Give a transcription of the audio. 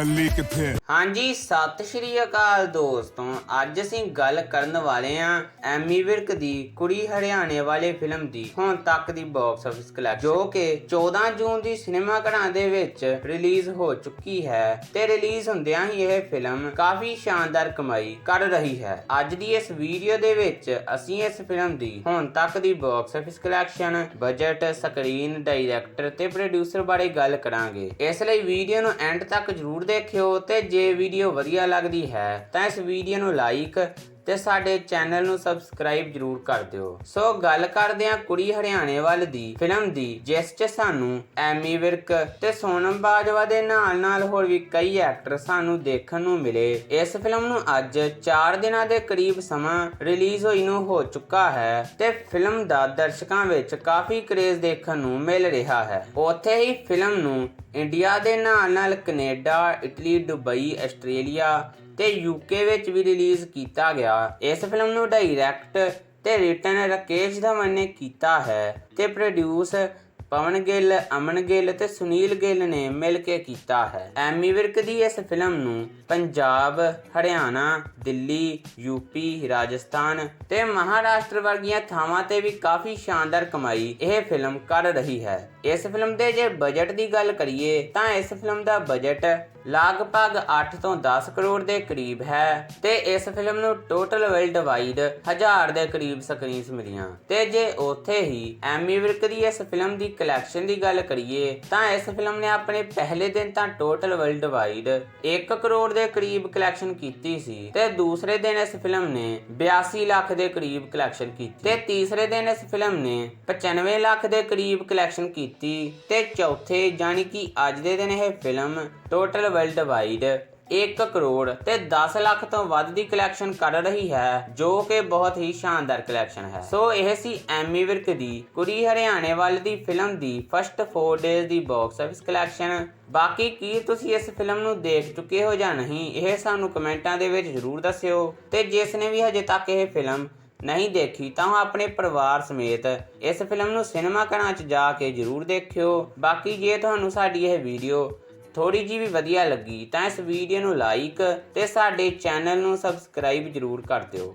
ਕਿੱਥੇ ਹੈ ਹਾਂਜੀ, ਸਤਿ ਸ਼੍ਰੀ ਅਕਾਲ ਦੋਸਤੋ। ਅੱਜ ਅਸੀਂ ਗੱਲ ਕਰਨ ਵਾਲੇ ਹਾਂ ਐਮੀ ਵਿਰਕ ਦੀ ਕੁੜੀ ਹਰਿਆਣੇ ਵਾਲੇ ਫਿਲਮ ਦੀ, ਹੁਣ ਤੱਕ ਦੀ ਬਾਕਸ ਆਫਿਸ ਕਲੈਕਸ਼ਨ ਜੋ ਕਿ 14 ਜੂਨ ਦੀ ਸਿਨੇਮਾ ਘਰਾਂ ਦੇ ਵਿੱਚ ਰਿਲੀਜ਼ ਹੋ ਚੁੱਕੀ ਹੈ ਤੇ ਰਿਲੀਜ਼ ਹੁੰਦਿਆਂ ਹੀ ਇਹ ਫਿਲਮ ਕਾਫੀ ਸ਼ਾਨਦਾਰ ਕਮਾਈ ਕਰ ਰਹੀ ਹੈ। ਅੱਜ ਦੀ ਇਸ ਵੀਡੀਓ ਦੇ ਵਿੱਚ ਅਸੀਂ ਇਸ ਫਿਲਮ ਦੀ ਹੁਣ ਤੱਕ ਦੀ box office collection budget screen director ਤੇ ਪ੍ਰੋਡਿਊਸਰ ਬਾਰੇ ਗੱਲ ਕਰਾਂਗੇ। ਇਸ ਲਈ ਵੀਡੀਓ ਨੂੰ ਐਂਡ ਤੱਕ ਜਰੂਰ ਦੇਖਿਓ ਤੇ ਜੇ ਵੀਡੀਓ ਵਧੀਆ ਲੱਗਦੀ ਹੈ ਤਾਂ ਇਸ ਵੀਡੀਓ ਨੂੰ ਲਾਈਕ ਤੇ ਸਾਡੇ ਚੈਨਲ ਨੂੰ ਸਬਸਕ੍ਰਾਈਬ ਜਰੂਰ ਕਰ ਦਿਓ। ਸੋ ਗੱਲ ਕਰਦੇ ਹਾਂ ਕੁੜੀ ਹਰਿਆਣੇ ਵੱਲ ਦੀ ਫਿਲਮ ਦੀ, ਜਿਸ 'ਚ ਸਾਨੂੰ ਐਮੀ ਵਿਰਕ ਤੇ ਸੋਨਮ ਬਾਜਵਾ ਦੇ ਨਾਲ-ਨਾਲ ਹੋਰ ਵੀ ਕਈ ਐਕਟਰ ਸਾਨੂੰ ਦੇਖਣ ਨੂੰ ਮਿਲੇ। ਇਸ ਫਿਲਮ ਨੂੰ ਅੱਜ 4 ਦਿਨਾਂ ਦੇ ਕਰੀਬ ਸਮਾਂ ਰਿਲੀਜ਼ ਹੋਈ ਨੂੰ ਹੋ ਚੁੱਕਾ ਹੈ ਤੇ ਫਿਲਮ ਦਾ ਦਰਸ਼ਕਾਂ ਵਿੱਚ ਕਾਫੀ ਕਰੇਜ਼ ਦੇਖਣ ਨੂੰ ਮਿਲ ਰਿਹਾ ਹੈ। ਉੱਥੇ ਹੀ ਫਿਲਮ ਨੂੰ ਇੰਡੀਆ ਦੇ ਨਾਲ-ਨਾਲ ਕੈਨੇਡਾ, ਇਟਲੀ, ਦੁਬਈ, ਆਸਟ੍ਰੇਲੀਆ ਤੇ ਯੂਕੇ ਵਿੱਚ ਵੀ ਰਿਲੀਜ਼ ਕੀਤਾ ਗਿਆ। ਇਸ ਫਿਲਮ ਨੂੰ ਡਾਇਰੈਕਟ ਤੇ ਰਿਟਨ ਰਕੇਸ਼ ਧਵਨ ਨੇ ਕੀਤਾ ਹੈ ਤੇ ਪ੍ਰੋਡਿਊਸ ਪਵਨ ਗਿੱਲ, ਅਮਨ ਗਿੱਲ ਤੇ ਸੁਨੀਲ ਗਿੱਲ ਨੇ ਮਿਲ ਕੇ ਕੀਤਾ ਹੈ। ਐਮੀ ਵਿਰਕ ਦੀ ਇਸ ਫਿਲਮ ਨੂੰ ਪੰਜਾਬ, ਹਰਿਆਣਾ, ਦਿੱਲੀ ਯੂਪੀ ਰਾਜਸਥਾਨ ਤੇ ਮਹਾਰਾਸ਼ਟਰ ਵਰਗੀਆਂ ਥਾਵਾਂ ਤੇ ਵੀ ਕਾਫੀ ਸ਼ਾਨਦਾਰ ਕਮਾਈ ਇਹ ਫਿਲਮ ਕਰ ਰਹੀ ਹੈ। ਇਸ ਫਿਲਮ ਦੇ ਜੇ ਬਜਟ ਦੀ ਗੱਲ ਕਰੀਏ ਤਾਂ ਇਸ ਫਿਲਮ ਦਾ ਬਜਟ ਲਗਭਗ 8 ਤੋਂ 10 ਕਰੋੜ ਦੇ ਕਰੀਬ ਹੈ ਤੇ ਇਸ ਫਿਲਮ ਨੂੰ ਟੋਟਲ ਵਰਲਡ ਵਾਈਡ ਹਜ਼ਾਰ ਦੇ ਕਰੀਬ ਸਕਰੀਨਸ ਮਿਲੀਆਂ। ਤੇ ਜੇ ਉੱਥੇ ਹੀ ਐਮੀ ਵਿਰਕ ਦੀ ਇਸ ਫਿਲਮ ਦੀ ਕਲੈਕਸ਼ਨ ਦੀ ਗੱਲ ਕਰੀਏ, ਤਾਂ ਇਸ ਫਿਲਮ ਨੇ ਆਪਣੇ ਪਹਿਲੇ ਦਿਨ ਤਾਂ ਟੋਟਲ ਵਰਲਡ ਵਾਈਡ 1 ਕਰੋੜ ਦੇ ਕਰੀਬ ਕਲੈਕਸ਼ਨ ਕੀਤੀ ਸੀ ਤੇ ਦੂਸਰੇ ਦਿਨ ਇਸ ਫਿਲਮ ਨੇ 82 ਲੱਖ ਦੇ ਕਰੀਬ ਕਲੈਕਸ਼ਨ ਕੀਤੀ ਤੇ ਤੀਸਰੇ ਦਿਨ ਇਸ ਫਿਲਮ ਨੇ 95 ਲੱਖ ਦੇ ਕਰੀਬ ਕਲੈਕਸ਼ਨ ਕੀਤੀ ਤੇ ਚੌਥੇ ਯਾਨੀ ਕਿ ਅੱਜ ਦੇ ਦਿਨ ਇਹ film total worldwide 1 crore ਤੇ 10 ਲੱਖ ਤੋਂ ਵੱਧ ਦੀ ਕਲੈਕਸ਼ਨ ਕਰ ਰਹੀ ਹੈ, ਜੋ ਕਿ ਬਹੁਤ ਹੀ ਸ਼ਾਨਦਾਰ ਕਲੈਕਸ਼ਨ ਹੈ। ਸੋ ਇਹ ਸੀ ਐਮੀ ਵਿਰਕ ਦੀ ਕੁੜੀ ਹਰਿਆਣੇ ਵੱਲ ਦੀ ਫਿਲਮ ਦੀ ਫਸਟ 4 ਡੇਜ਼ ਦੀ ਬਾਕਸ ਆਫਿਸ ਕਲੈਕਸ਼ਨ ਬਾਕੀ ਕੀ ਤੁਸੀਂ ਇਸ ਫਿਲਮ ਨੂੰ ਦੇਖ ਚੁੱਕੇ ਹੋ ਜਾਂ ਨਹੀਂ, ਇਹ ਸਾਨੂੰ ਕਮੈਂਟਾਂ ਦੇ ਵਿੱਚ ਜ਼ਰੂਰ ਦੱਸਿਓ। ਤੇ ਜਿਸ ਨੇ ਵੀ ਹਜੇ ਤੱਕ ਇਹ ਫਿਲਮ ਨਹੀਂ ਦੇਖੀ, ਤਾਂ ਉਹ ਆਪਣੇ ਪਰਿਵਾਰ ਸਮੇਤ ਇਸ ਫਿਲਮ ਨੂੰ ਸਿਨੇਮਾ ਘਰਾਂ 'ਚ ਜਾ ਕੇ ਜ਼ਰੂਰ ਦੇਖਿਓ। ਬਾਕੀ ਜੇ ਤੁਹਾਨੂੰ ਸਾਡੀ ਇਹ ਵੀਡੀਓ ਥੋੜੀ ਜੀ ਵੀ ਵਧੀਆ ਲੱਗੀ ਤਾਂ ਇਸ ਵੀਡੀਓ ਨੂੰ ਲਾਈਕ ਤੇ ਸਾਡੇ ਚੈਨਲ ਨੂੰ ਸਬਸਕ੍ਰਾਈਬ ਜ਼ਰੂਰ ਕਰ ਦਿਓ।